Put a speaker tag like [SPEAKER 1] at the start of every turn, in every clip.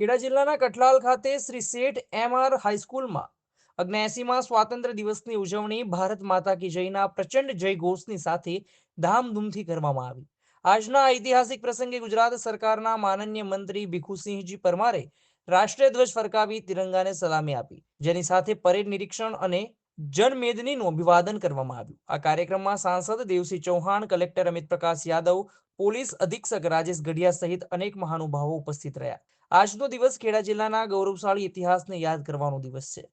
[SPEAKER 1] ખેડા જિલ્લાના કઠલાલ ખાતે શ્રી શેઠ M R હાઈસ્કૂલમાં અગ્નેસીમાં સ્વાતંત્ર્ય દિવસની ઉજવણી ભારત માતા કી જયના પ્રચંડ જય ઘોષની સાથે ધામધૂમથી કરવામાં આવી. આજના ઐતિહાસિક પ્રસંગે ગુજરાત સરકારના માનનીય મંત્રી ભીખુસિંહજી પરમારે રાષ્ટ્રીય ધ્વજ ફરકાવી તિરંગાને સલામી આપી. જેની સાથે પરેડ નિરીક્ષણ અને જનમેદનીનું અભિવાદન કરવામાં આવ્યું. આ કાર્યક્રમમાં સાંસદ દેવસિંહ ચૌહાણ, કલેક્ટર અમિત પ્રકાશ યાદવ, પોલીસ અધિક્ષક રાજેશ ગઢિયા સહિત અનેક મહાનુભાવો ઉપસ્થિત રહ્યા. આજનો દિવસ ખેડા જિલ્લાના ગૌરવશાળી ઇતિહાસને યાદ કરવાનો દિવસ છે.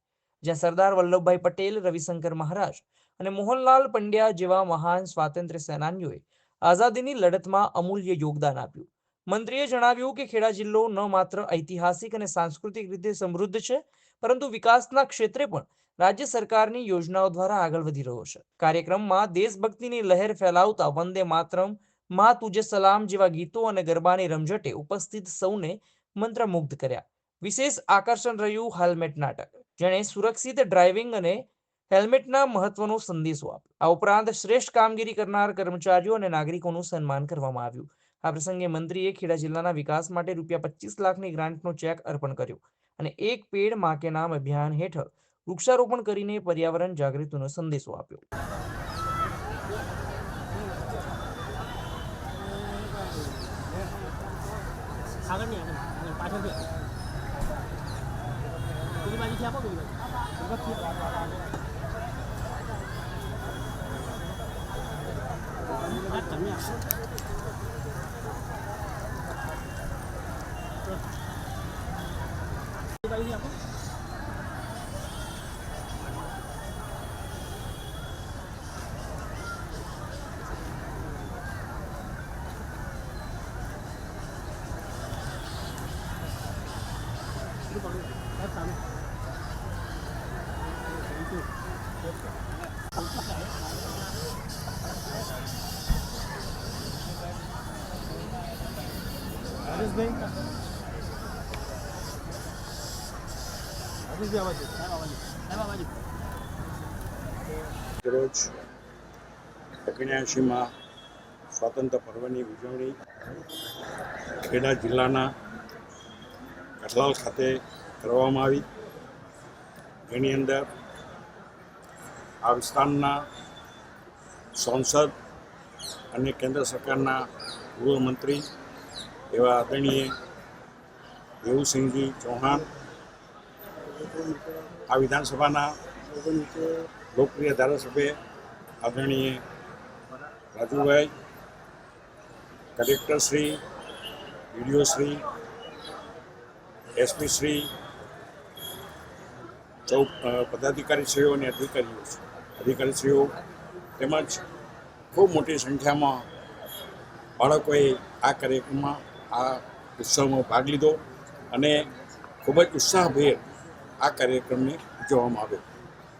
[SPEAKER 1] જ્યાં સરદાર વલ્લભભાઈ પટેલ, રવિશંકર મહારાજ અને મોહનલાલ પંડ્યા જેવા મહાન સ્વાતંત્ર્ય સેનાનીઓએ આઝાદીની લડતમાં અમૂલ્ય યોગદાન આપ્યું. મંત્રીએ જણાવ્યું કે ખેડા જિલ્લો ન માત્ર ઐતિહાસિક અને સાંસ્કૃતિક રીતે સમૃદ્ધ છે, પરંતુ વિકાસના ક્ષેત્રે પણ રાજ્ય સરકારની યોજનાઓ દ્વારા આગળ વધી રહ્યો છે. કાર્યક્રમમાં દેશભક્તિની લહેર ફેલાવતા વંદે માતરમ, મા તુજે સલામ જેવા ગીતો અને ગરબાની રમઝટે ઉપસ્થિત સૌને મંત્રમુગ્ધ કર્યા. વિશેષ આકર્ષણ રહ્યું હેલ્મેટ નાટક. જેણે સુરક્ષિત ડ્રાઇવિંગ અને હેલ્મેટના મહત્વનો સંદેશો આપ્યો. આ ઉપરાંત શ્રેષ્ઠ કામગીરી કરનાર કર્મચારીઓ અને નાગરિકોનું સન્માન કરવામાં આવ્યું. આ પ્રસંગે મંત્રીએ ખેડા જિલ્લાના વિકાસ માટે રૂપિયા પચીસ લાખની ગ્રાન્ટનો ચેક અર્પણ કર્યો અને એક પેડ માકે નામ અભિયાન હેઠળ વૃક્ષારોપણ કરીને પર્યાવરણ જાગૃતિનો સંદેશો આપ્યો.
[SPEAKER 2] આપો.
[SPEAKER 3] રોજ ઓગણ્યાસીમાં સ્વાતંત્ર્ય પર્વની ઉજવણી ખેડા જિલ્લાના કઠલાલ ખાતે કરવામાં આવી. એની અંદર આ વિસ્તારના સાંસદ અને કેન્દ્ર સરકારના ગૃહમંત્રી એવા આદરણીય દેવુસિંહજી ચૌહાણ, આ વિધાનસભાના લોકપ્રિય ધારાસભ્ય આદરણીય Rajubhai collector Shri DDO Shri SP Shri અ, પદાધિકારીશ્રીઓ અને અધિકારીઓ અધિકારીશ્રીઓ તેમજ ખૂબ મોટી સંખ્યામાં બાળકોએ આ કાર્યક્રમમાં આ ઉત્સવમાં ભાગ લીધો અને ખૂબ જ ઉત્સાહભેર આ કાર્યક્રમને ઉજવવામાં આવ્યો.